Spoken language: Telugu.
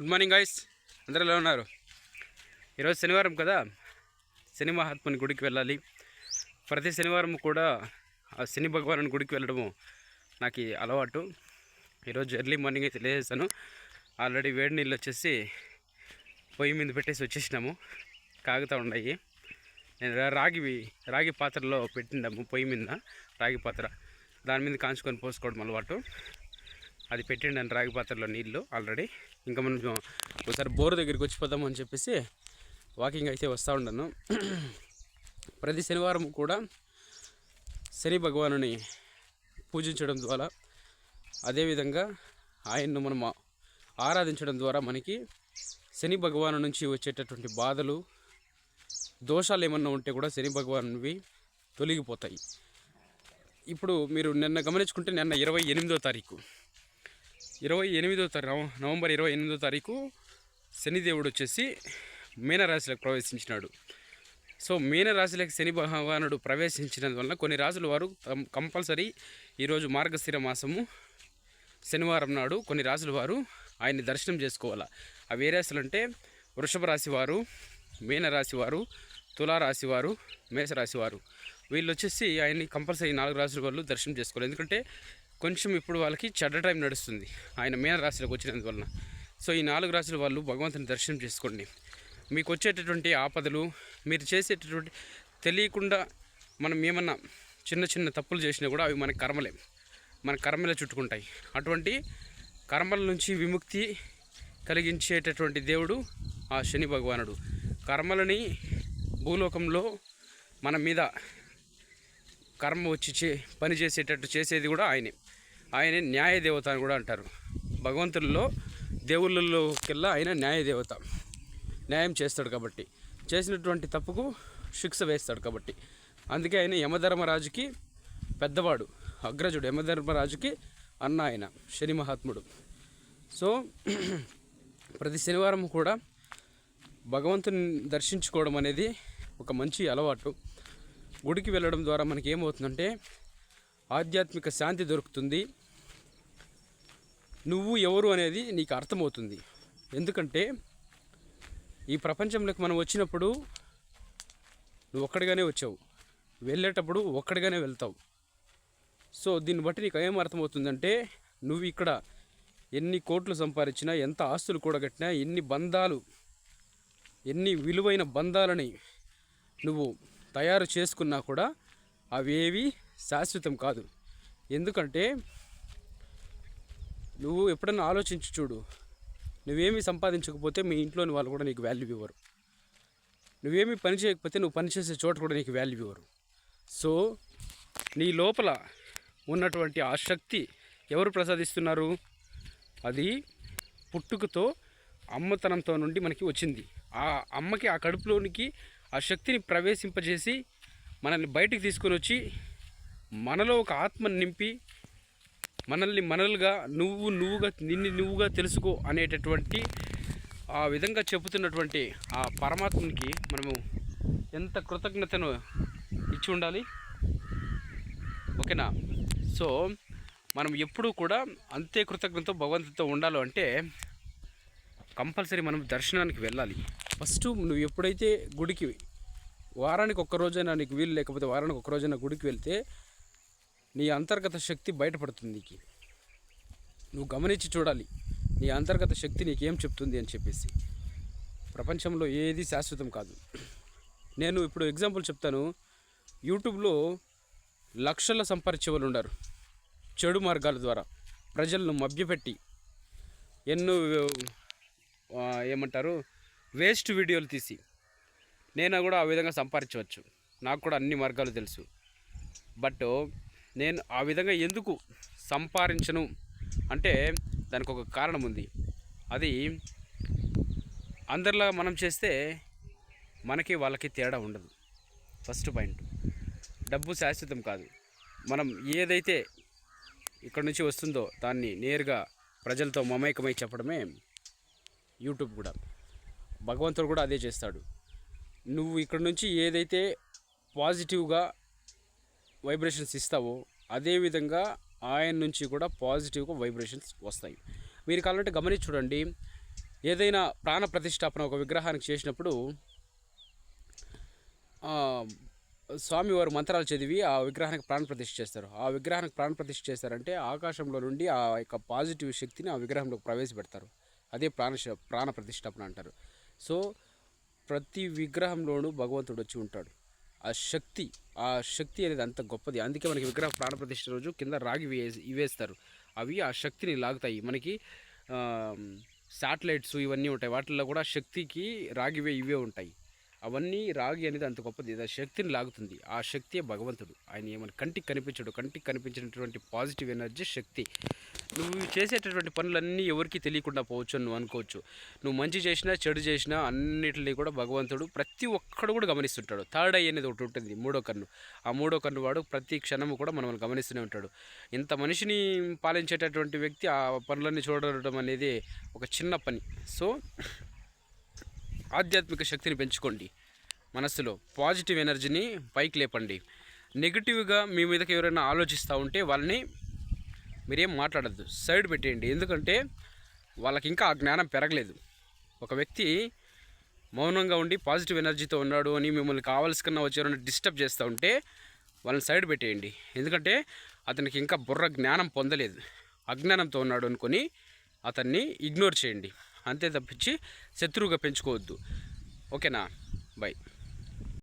గుడ్ మార్నింగ్ గాయస్ అందరూ ఎలా ఉన్నారు? ఈరోజు శనివారం కదా? శని మహాత్ముని గుడికి వెళ్ళాలి. ప్రతి శనివారం కూడా ఆ శని భగవాను గుడికి వెళ్ళడము నాకు అలవాటు. ఈరోజు ఎర్లీ మార్నింగ్ అయితే లేచేసాను ఆల్రెడీ వేడి నీళ్ళు వచ్చేసి పొయ్యి మీద పెట్టేసి వచ్చేసినాము. కాగుతూ ఉన్నాయి. నేను రాగి రాగి పాత్రలో పెట్టిండాము పొయ్యి మీద. రాగి పాత్ర. దాని మీద కాంచుకొని పోసుకోవడం అలవాటు. అది పెట్టిండాను రాగి పాత్రలో నీళ్ళు ఆల్రెడీ. ఇంకా మనం ఒకసారి బోర్ దగ్గరికి వచ్చిపోదాం అని చెప్పేసి వాకింగ్ అయితే వస్తూ ఉన్నాను ప్రతి శనివారం కూడా శని భగవానుని పూజించడం ద్వారా అదేవిధంగా ఆయన్ను మనం ఆరాధించడం ద్వారా మనకి శని భగవాను నుంచి వచ్చేటటువంటి బాధలు దోషాలు ఏమన్నా ఉంటే కూడా శని భగవానువి తొలగిపోతాయి. ఇప్పుడు మీరు నిన్న గమనించుకుంటే నిన్న ఇరవై ఎనిమిదో తారీఖు. ఇరవై ఎనిమిదో తారీఖు నవంబర్ ఇరవై ఎనిమిదో తారీఖు శనిదేవుడు వచ్చేసి మీనరాశిలోకి ప్రవేశించినాడు. సో మీనరాశిలోకి శని భగవానుడు ప్రవేశించినందువల్ల కొన్ని రాజులు వారు కంపల్సరీ ఈరోజు మార్గశిర మాసము శనివారం నాడు కొన్ని రాజుల వారు ఆయన్ని దర్శనం చేసుకోవాలా. అవి ఏ రాశులు అంటే వృషభ రాశి వారు మీనరాశి వారు తులారాశి వారు మేషరాశి వారు. వీళ్ళు వచ్చేసి ఆయన్ని కంపల్సరీ నాలుగు రాశుల వాళ్ళు దర్శనం చేసుకోవాలి. ఎందుకంటే కొంచెం ఇప్పుడు వాళ్ళకి చెడ్డ టైం నడుస్తుంది. ఆయన మీన రాశిలోకి వచ్చినందువలన. సో ఈ నాలుగు రాశుల వాళ్ళు భగవంతుని దర్శనం చేసుకోండి. మీకు వచ్చేటటువంటి ఆపదలు మీరు చేసేటటువంటి తెలియకుండా మనం ఏమన్నా చిన్న చిన్న తప్పులు చేసినా కూడా అవి మన కర్మలే. మన కర్మలే చుట్టుకుంటాయి. అటువంటి కర్మల నుంచి విముక్తి కలిగించేటటువంటి దేవుడు ఆ శని భగవానుడు. కర్మలని భూలోకంలో మన మీద కర్మ వచ్చి చే పని చేసేటట్టు చేసేది కూడా ఆయనే. ఆయనే న్యాయ దేవత అని కూడా అంటారు. భగవంతుల్లో దేవుళ్ళలోకెల్లా ఆయన న్యాయ దేవత న్యాయం చేస్తాడు కాబట్టి. చేసినటువంటి తప్పుకు శిక్ష వేస్తాడు కాబట్టి. అందుకే ఆయన యమధర్మరాజుకి పెద్దవాడు అగ్రజుడు. యమధర్మరాజుకి అన్న ఆయన శని మహాత్ముడు. సో ప్రతి శనివారం కూడా భగవంతుని దర్శించుకోవడం అనేది ఒక మంచి అలవాటు. గుడికి వెళ్ళడం ద్వారా మనకి ఏమవుతుందంటే ఆధ్యాత్మిక శాంతి దొరుకుతుంది. నువ్వు ఎవరు అనేది నీకు అర్థమవుతుంది. ఎందుకంటే ఈ ప్రపంచంలోకి మనం వచ్చినప్పుడు నువ్వు ఒక్కడిగానే వచ్చావు. వెళ్ళేటప్పుడు ఒక్కడిగానే వెళ్తావు. సో దీన్ని బట్టి నీకు ఏం అర్థమవుతుందంటే నువ్వు ఇక్కడ ఎన్ని కోట్లు సంపాదించినా ఎంత ఆస్తులు కూడగట్టినా ఎన్ని బంధాలు ఎన్ని విలువైన బంధాలని నువ్వు తయారు చేసుకున్నా కూడా అవేవి శాశ్వతం కాదు. ఎందుకంటే నువ్వు ఎప్పుడన్నా ఆలోచించి చూడు. నువ్వేమీ సంపాదించకపోతే మీ ఇంట్లోని వాళ్ళు కూడా నీకు వాల్యూ ఇవ్వరు. నువ్వేమీ పని చేయకపోతే నువ్వు పనిచేసే చోట కూడా నీకు వాల్యూ ఇవ్వరు. సో నీ లోపల ఉన్నటువంటి ఆ శక్తి ఎవరు ప్రసాదిస్తున్నారు? అది పుట్టుకతో అమ్మతనంతో నుండి మనకి వచ్చింది. ఆ అమ్మకి ఆ కడుపులోనికి ఆ శక్తిని ప్రవేశింపజేసి మనల్ని బయటికి తీసుకొని వచ్చి మనలో ఒక ఆత్మని నింపి మనల్ని మనల్గా నువ్వు నువ్వుగా నిన్ను నువ్వుగా తెలుసుకో అనేటటువంటి ఆ విధంగా చెబుతున్నటువంటి ఆ పరమాత్మనికి మనము ఎంత కృతజ్ఞతను ఇచ్చి ఉండాలి? ఓకేనా? సో మనం ఎప్పుడూ కూడా అంతే కృతజ్ఞతతో భగవంతుతో ఉండాలి అంటే కంపల్సరీ మనం దర్శనానికి వెళ్ళాలి. ఫస్ట్ నువ్వు ఎప్పుడైతే గుడికి వారానికి ఒక్కరోజైనా నీకు వీలు లేకపోతే వారానికి ఒక్కరోజైనా గుడికి వెళ్తే నీ అంతర్గత శక్తి బయటపడుతుంది నీకు. నువ్వు గమనించి చూడాలి నీ అంతర్గత శక్తి నీకేం చెప్తుంది అని చెప్పేసి. ప్రపంచంలో ఏది శాశ్వతం కాదు. నేను ఇప్పుడు ఎగ్జాంపుల్ చెప్తాను. యూట్యూబ్లో లక్షల సంపాదించే వాళ్ళు ఉన్నారు. చెడు మార్గాల ద్వారా ప్రజలను మభ్యపెట్టి ఎన్నో ఏమంటారు వేస్ట్ వీడియోలు తీసి నేను కూడా ఆ విధంగా సంపాదించవచ్చు. నాకు కూడా అన్ని మార్గాలు తెలుసు. బట్ నేను ఆ విధంగా ఎందుకు సంపాదించను? అంటే దానికి ఒక కారణం ఉంది. అది అందరిలా మనం చేస్తే మనకి వాళ్ళకి తేడా ఉండదు. First point. డబ్బు శాశ్వతం కాదు. మనం ఏదైతే ఇక్కడ నుంచి వస్తుందో దాన్ని నేరుగా ప్రజలతో మమేకమై చెప్పడమే యూట్యూబ్ కూడా. భగవంతుడు కూడా అదే చేస్తాడు. నువ్వు ఇక్కడ నుంచి ఏదైతే పాజిటివ్గా వైబ్రేషన్స్ ఇస్తావో అదేవిధంగా ఆయన నుంచి కూడా పాజిటివ్గా వైబ్రేషన్స్ వస్తాయి. మీరు కావాలంటే గమనించి చూడండి. ఏదైనా ప్రాణ ప్రతిష్టాపన ఒక విగ్రహానికి చేసినప్పుడు స్వామివారు మంత్రాలు చదివి ఆ విగ్రహానికి ప్రాణ ప్రతిష్ఠ చేస్తారు. ఆ విగ్రహానికి ప్రాణ ప్రతిష్ఠ చేస్తారంటే ఆకాశంలో నుండి ఆ యొక్క పాజిటివ్ శక్తిని ఆ విగ్రహంలోకి ప్రవేశపెడతారు. అదే ప్రాణ ప్రాణ ప్రతిష్టాపన అంటారు. సో ప్రతి విగ్రహంలోనూ భగవంతుడు వచ్చి ఉంటాడు. ఆ శక్తి ఆ శక్తి అనేది అంత గొప్పది. అందుకే మనకి విగ్రహ ప్రాణప్రతిష్ఠ రోజు కింద రాగి వేసి ఇవేస్తారు. అవి ఆ శక్తిని లాగుతాయి. మనకి శాటిలైట్స్ ఇవన్నీ ఉంటాయి. వాటిల్లో కూడా శక్తికి రాగివే ఇవే ఉంటాయి. అవన్నీ రాగి అనేది అంత గొప్పది. ఆ శక్తిని లాగుతుంది. ఆ శక్తియే భగవంతుడు. ఆయన ఏమని కంటికి కనిపించడు. కంటికి కనిపించినటువంటి పాజిటివ్ ఎనర్జీ శక్తి. నువ్వు చేసేటటువంటి పనులన్నీ ఎవరికి తెలియకుండా పోవచ్చు అని నువ్వు అనుకోవచ్చు. నువ్వు మంచి చేసినా చెడు చేసినా అన్నిటిని కూడా భగవంతుడు ప్రతి ఒక్కడు కూడా గమనిస్తుంటాడు. థర్డ్ ఐ అనేది ఒకటి ఉంటుంది. మూడో కన్ను. ఆ మూడో కన్ను వాడు ప్రతి క్షణము కూడా మనల్ని గమనిస్తూనే ఉంటాడు. ఇంత మనిషిని పాలించేటటువంటి వ్యక్తి ఆ పనులన్నీ చూడడం అనేది ఒక చిన్న పని. సో ఆధ్యాత్మిక శక్తిని పెంచుకోండి. మనస్సులో పాజిటివ్ ఎనర్జీని పైకి లేపండి. నెగిటివ్గా మీ మీదకి ఎవరైనా ఆలోచిస్తూ ఉంటే వాళ్ళని మీరేం మాట్లాడద్దు. సైడ్ పెట్టేయండి. ఎందుకంటే వాళ్ళకి ఇంకా ఆ జ్ఞానం పెరగలేదు. ఒక వ్యక్తి మౌనంగా ఉండి పాజిటివ్ ఎనర్జీతో ఉన్నాడు అని మిమ్మల్ని కావాల్సుకున్న వచ్చారని డిస్టర్బ్ చేస్తూ ఉంటే వాళ్ళని సైడ్ పెట్టేయండి. ఎందుకంటే అతనికి ఇంకా బుర్ర జ్ఞానం పొందలేదు. అజ్ఞానంతో ఉన్నాడు అనుకొని అతన్ని ఇగ్నోర్ చేయండి. అంతే తప్పించి శత్రువుగా పెంచుకోవద్దు. ఓకేనా? బై.